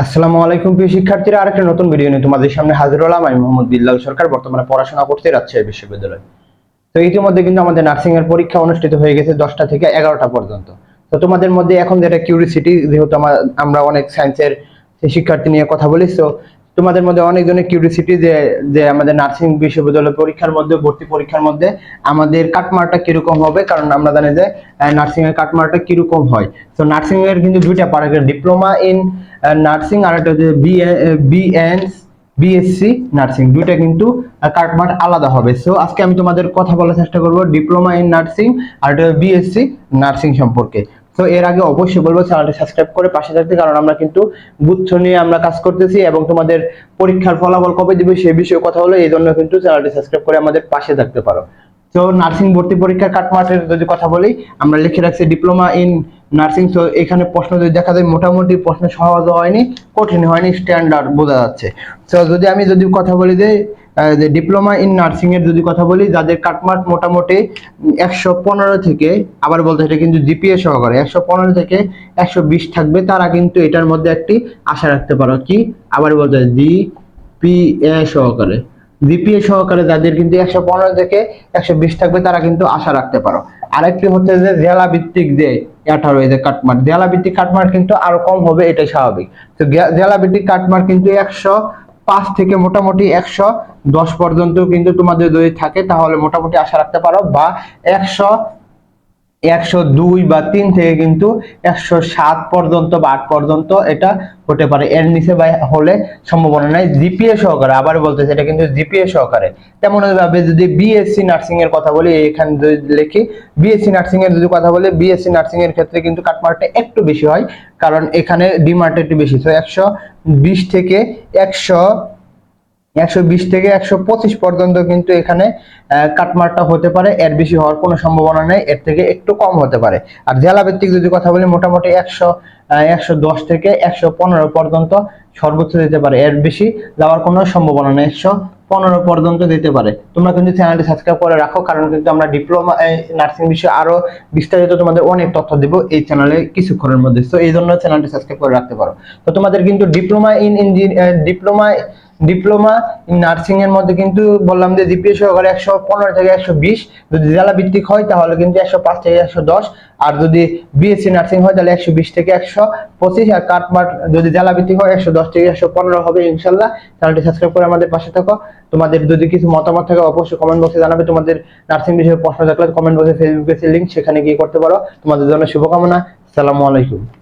আসসালামু আলাইকুম প্রিয় শিক্ষার্থীরা, আরেকটা নতুন ভিডিও নিয়ে তোমাদের সামনে হাজির হলাম। আমি মোহাম্মদ বিল্লাল সরকার, বর্তমানে পড়াশোনা করতে রাজশাহী বিশ্ববিদ্যালয়। তো ইতিমধ্যে কিন্তু আমাদের নার্সিং এর পরীক্ষা অনুষ্ঠিত হয়ে গেছে দশটা থেকে এগারোটা পর্যন্ত। তো তোমাদের মধ্যে এখন যেটা কিউরিসিটি যেহেতু আমরা অনেক সায়েন্সের শিক্ষার্থী নিয়ে কথা বলি তো তোমাদের মধ্যে অনেকজনের কিউরিসিটি যে যে আমাদের নার্সিং বিশ্ববিদ্যালয় পরীক্ষার মধ্যে, ভর্তি পরীক্ষার মধ্যে আমাদের কাটমারটা কীরকম হবে? কারণ আমরা জানি যে নার্সিং এর কাটমারটা কীরকম হয়। তো নার্সিং এর কিন্তু দুইটা পার্ট ডিপ্লোমা ইন নার্সিং আর একটা হচ্ছে বিএন বিএসসি নার্সিং। দুইটা কিন্তু কাটমার্ট আলাদা হবে। সো আজকে আমি তোমাদের কথা বলার চেষ্টা করব। ডিপ্লোমা ইন নার্সিং আর একটা বিএসসি নার্সিং সম্পর্কে। তো এর আগে অবশ্যই বলব চ্যানেলটি সাবস্ক্রাইব করে পাশে থাকতে, কারণ আমরা কিন্তু গুচ্ছ নিয়ে আমরা কাজ করতেছি এবং তোমাদের পরীক্ষার ফলাফল কবে দিবে সে বিষয়ে কথা হলো, এই জন্য কিন্তু চ্যানেলটি সাবস্ক্রাইব করে আমাদের পাশে থাকতে পারো। তো নার্সিং ভর্তি পরীক্ষার কাটমার্টের যদি কথা বলি, আমরা লিখে রাখছি ডিপ্লোমা ইন নার্সিং, তো এখানে প্রশ্ন যদি দেখা যায়, মোটামুটি প্রশ্ন সহজ হয়নি, কঠিন হয়নি স্ট্যান্ডার্ড বোঝা যাচ্ছে। তো যদি আমি যদি কথা বলি যে ডিপ্লোমা ইন নার্সিং এর যদি কথা বলি, যাদের কাটমার্ক মোটামুটি একশো পনেরো থেকে, আবার বলতে এটা কিন্তু জিপিএ সহকারে, একশো পনেরো থেকে একশো বিশ থাকবে, তারা কিন্তু এটার মধ্যে একটি আশা রাখতে পারো। কি? আবার বলতে জিপিএ সহকারে। জিপিএ সহকারে যাদের কিন্তু একশো পনেরো থেকে একশো বিশ থাকবে, তারা কিন্তু আশা রাখতে পারো। আরেকটি হচ্ছে যে জেলা ভিত্তিক যে আঠারো এই যে কাটমার্ক জেলা ভিত্তিক কাটমার্ক কিন্তু আরও কম হবে, এটাই স্বাভাবিক। তো জেলা ভিত্তিক কাটমার্ক কিন্তু একশো পাঁচ থেকে মোটামুটি একশো দশ পর্যন্ত কিন্তু তোমাদের যদি থাকে, তাহলে মোটামুটি আশা রাখতে পারো, বা একশো একশো দুই বা তিন থেকে কিন্তু একশো সাত পর্যন্ত বা আট পর্যন্ত এটা হতে পারে। এর নিচে বা হলে সম্ভাবনা নাই। জিপিএ সহকারে, আবার বলতেছে, এটা কিন্তু জিপিএ সহকারে। তেমন ভাবে যদি বিএসসি নার্সিং এর কথা বলি, এখানে যদি লিখি, বিএসসি নার্সিং এর যদি কথা বলি, বিএসসি নার্সিং এর ক্ষেত্রে কিন্তু কাটমার্কটা একটু বেশি হয়, কারণ এখানে ডিমার্ট একটু বেশি। তো একশো বিশ থেকে একশো একশো বিশ থেকে একশো পঁচিশ পর্যন্ত কিন্তু এখানে কাটমারটা হতে পারে। এর বেশি হওয়ার কোনো সম্ভাবনা নেই। এর থেকে একটু কম হতে পারে। আর জেলা ভিত্তিক যদি কথা বলি, মোটামুটি থেকে একশো পনেরো পর্যন্ত সর্বোচ্চ দিতে পারে। এর বেশি যাওয়ার কোনো সম্ভাবনা নেই। একশো পনেরো পর্যন্ত দিতে পারে। তোমরা কিন্তু চ্যানেলটি সাবস্ক্রাইব করে রাখো, কারণ কিন্তু আমরা ডিপ্লোমা নার্সিং বিষয়ে আরও বিস্তারিত তোমাদের অনেক তথ্য দিব এই চ্যানেলে কিছুক্ষণের মধ্যে। তো এই জন্য চ্যানেলটি সাবস্ক্রাইব করে রাখতে পারো। তো তোমাদের কিন্তু diploma in engineer diploma diploma nursing এর মধ্যে কিন্তু বললাম যে জিপিএ সহকারে একশো পনেরো থেকে একশো বিশ। যদি জেলা ভিত্তিক হয়, তাহলে কিন্তু একশো পাঁচ থেকে একশো দশ। আর যদি বিএসসি নার্সিং হয়, তাহলে একশো বিশ থেকে একশো পঁচিশ। আর কাটমাট যদি জেলা ভিত্তিক হয়, একশো দশ থেকে একশো পনেরো হবে ইনশাল্লাহ। চ্যানেলটি সাবস্ক্রাইব করে আমাদের পাশে থাকো। তোমাদের যদি কিছু মতামত থাকে, অবশ্যই কমেন্ট বক্সে জানাবে। তোমাদের নার্সিং বিষয়ে প্রশ্ন থাকলে কমেন্ট বক্সে ফেসবুকে লিঙ্ক সেখানে গিয়ে করতে পারো। তোমাদের জন্য শুভকামনা। সালামু আলাইকুম।